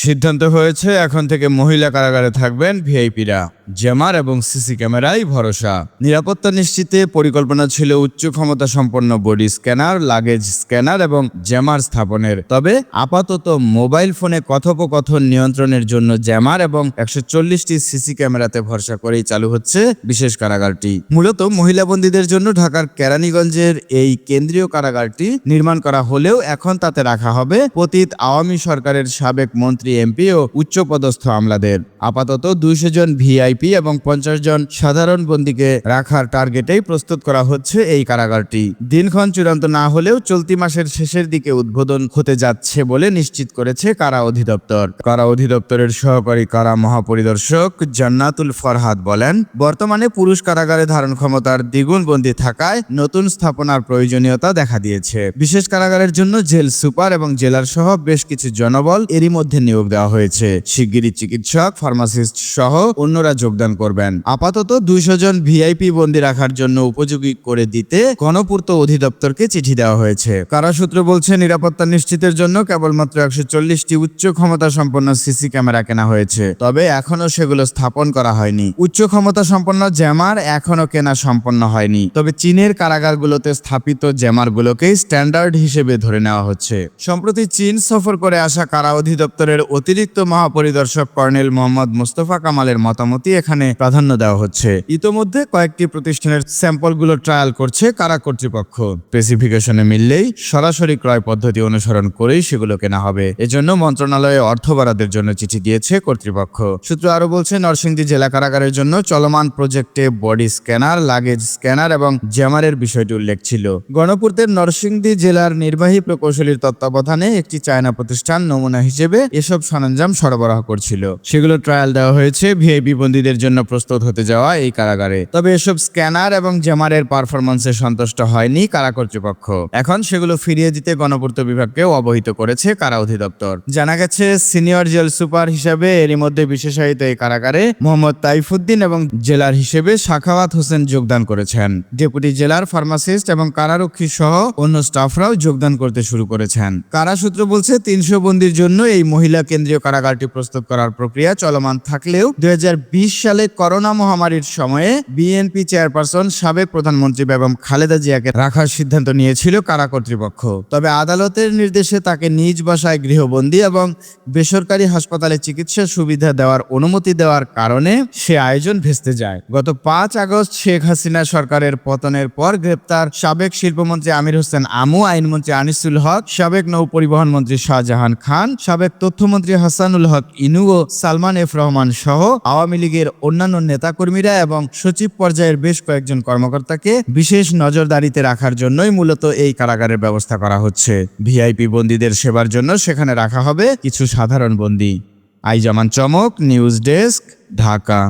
সিদ্ধান্ত হয়েছে এখন থেকে মহিলা কারাগারে থাকবেন ভিআইপিরা। জেমার এবং সিসি ক্যামেরাই ভরসা। নিরাপত্তা নিশ্চিতে পরিকল্পনা ছিল উচ্চ ক্ষমতা সম্পন্ন বডি স্ক্যানার, লাগেজ স্ক্যানার এবং জ্যামার স্থাপনের। তবে আপাতত মোবাইল ফোনে কথোপকথন নিয়ন্ত্রণের জন্য জ্যামার এবং একশো চল্লিশটি সিসি ক্যামেরাতে ভরসা করেই চালু হচ্ছে বিশেষ কারাগারটি। মূলত মহিলা বন্দীদের জন্য ঢাকার কেরানীগঞ্জের এই কেন্দ্রীয় কারাগারটি নির্মাণ করা হলেও এখন তাতে রাখা হবে পতিত আওয়ামী সরকারের সাবেক মন্ত্রী, এমপি ও উচ্চপদস্থ আমলাদের। আপাতত দুইশো জন ভিআইপি এবং পঞ্চাশ জন সাধারণ বন্দীকে রাখার টার্গেটেই প্রস্তুত করা হচ্ছে এই কারাগারটি। দিনক্ষণ চূড়ান্ত না হলেও চলতি মাসের শেষের দিকে উদ্বোধন হতে যাচ্ছে বলে নিশ্চিত করেছে কারা অধিদপ্তর। কারা অধিদপ্তরের সহকারী কারা মহাপরিদর্শক জান্নাতুল ফরহাদ বলেন, বর্তমানে পুরুষ কারাগারে ধারণ ক্ষমতার দ্বিগুণ বন্দী থাকায় নতুন স্থাপনার প্রয়োজনীয়তা দেখা দিয়েছে। বিশেষ কারাগারের জন্য জেল সুপার এবং জেলার সহ বেশ কিছু জনবল এরই মধ্যে নিয়োগ দেওয়া হয়েছে। শিগগিরই চিকিৎসক, ফার্মাসিস্ট সহ অন্যরা যোগদান করবেন। আপাতত দুইশো জন ভিআইপি বন্দি রাখার জন্য উপযোগী করে দিতে গণপূর্ত অধিদপ্তরকে চিঠি দেওয়া হয়েছে। কারা সূত্র বলছে, নিরাপত্তা নিশ্চিতের জন্য কেবলমাত্র একশো চল্লিশটি উচ্চ ক্ষমতা সম্পন্ন সিসি ক্যামেরা কেনা হয়েছে। তবে এখনও সেগুলো স্থাপন করা হয়নি। উচ্চ ক্ষমতা সম্পন্ন জ্যামার এখনও কেনা সম্পন্ন হয়নি। তবে চীনের কারাগারগুলোতে স্থাপিত জ্যামারগুলোকেই স্ট্যান্ডার্ড হিসেবে ধরে নেওয়া হচ্ছে। সম্প্রতি চীন সফর করে আসা কারা অধিদপ্তরের অতিরিক্ত মহাপরিদর্শক কর্নেল মোহাম্মদ মুস্তফা কামালের মতামতই এখানে প্রাধান্য দেওয়া হচ্ছে। ইতোমধ্যে কয়েকটি প্রতিষ্ঠানের স্যাম্পলগুলো ট্রায়াল করছে কারা কর্তৃপক্ষ। স্পেসিফিকেশনে মিললেই সরাসরি ক্রয় পদ্ধতি অনুসরণ করেই সেগুলো কেনা হবে। এজন্য মন্ত্রণালয়ে অর্থ বরাদ্দের জন্য চিঠি দিয়েছে কর্তৃপক্ষ। সূত্র আরও বলছে, নরসিংদী জেলা কারাগারের জন্য চলমান প্রজেক্টে বডি স্ক্যানার, লাগেজ স্ক্যানার এবং জ্যামারের বিষয়টি উল্লেখ ছিল। গণপূর্তের নরসিংদী জেলার নির্বাহী প্রকৌশলীর তত্ত্বাবধানে একটি চায়না প্রতিষ্ঠান নমুনা হিসেবে এসব সরঞ্জাম সরবরাহ করছিল। সেগুলো ট্রায়াল দেওয়া হয়েছে ভিআইপি বন্দীদের জন্য প্রস্তুত হতে যাওয়া এই কারাগারে। তবে এসব স্ক্যানার এবং জ্যামারের পারফরমেন্সে সন্তুষ্ট হয়নি কারা কর্তৃপক্ষ। এখন সেগুলো ফিরিয়ে দিতে গণপূর্ত বিভাগকেও অবহিত করেছে কারা অধিদপ্তর। জানা গেছে, সিনিয়র জেল সুপার হিসেবে এরই মধ্যে বিশেষায়িত এই কারাগারে মোহাম্মদ তাইফুদ্দিন এবং জেলার হিসেবে সাখাওয়াত হোসেন যোগদান করেছেন। ডেপুটি জেলার ফার্মাসিস্ট এবং কারারক্ষী সহ অন্য স্টাফরাও যোগদান করতে শুরু করেছেন। কারা সূত্র বলছে, তিনশো বন্দির জন্য এই মহিলা কেন্দ্রীয় কারাগারটি প্রস্তুত করার প্রক্রিয়া চলমান থাকলেও দুই হাজার বিশ সালে করোনা মহামারীর সময়ে বিএনপি চেয়ারপারসন সাবেক প্রধানমন্ত্রী বেগম খালেদা জিয়াকে রাখার সিদ্ধান্ত নিয়েছিল কারা কর্তৃপক্ষ। তবে আদালতের নির্দেশে তাকে নিজ বাসায় গৃহবন্দী এবং বেসরকারি হাসপাতালে চিকিৎসা সুবিধা দেওয়ার অনুমতি দেওয়ার কারণে সে আয়োজন ভেস্তে যায়। গত পাঁচ আগস্ট শেখ হাসিনা সরকারের পতনের পর গ্রেপ্তার সাবেক শিল্পমন্ত্রী আমির হোসেন আমু, আইনমন্ত্রী আনিসুল হক, সাবেক নৌ পরিবহন মন্ত্রী শাহজাহান খান, সাবেক তথ্যমন্ত্রী হাসানুল হক ইনু ও সালমান এফ রহমান সহ আওয়ামী লীগের অন্যান্য নেতাকর্মীরা এবং সচিব পর্যায়ের বেশ কয়েকজন কর্মকর্তাকে বিশেষ নজরদারিতে রাখার জন্যই মূলত এই কারাগারের ব্যবস্থা করা হচ্ছে। ভিআইপি বন্দীদের সেবার জন্য সেখানে রাখা হবে কিছু সাধারণ বন্দী। আইজামান চমক, নিউজ ডেস্ক, ঢাকা।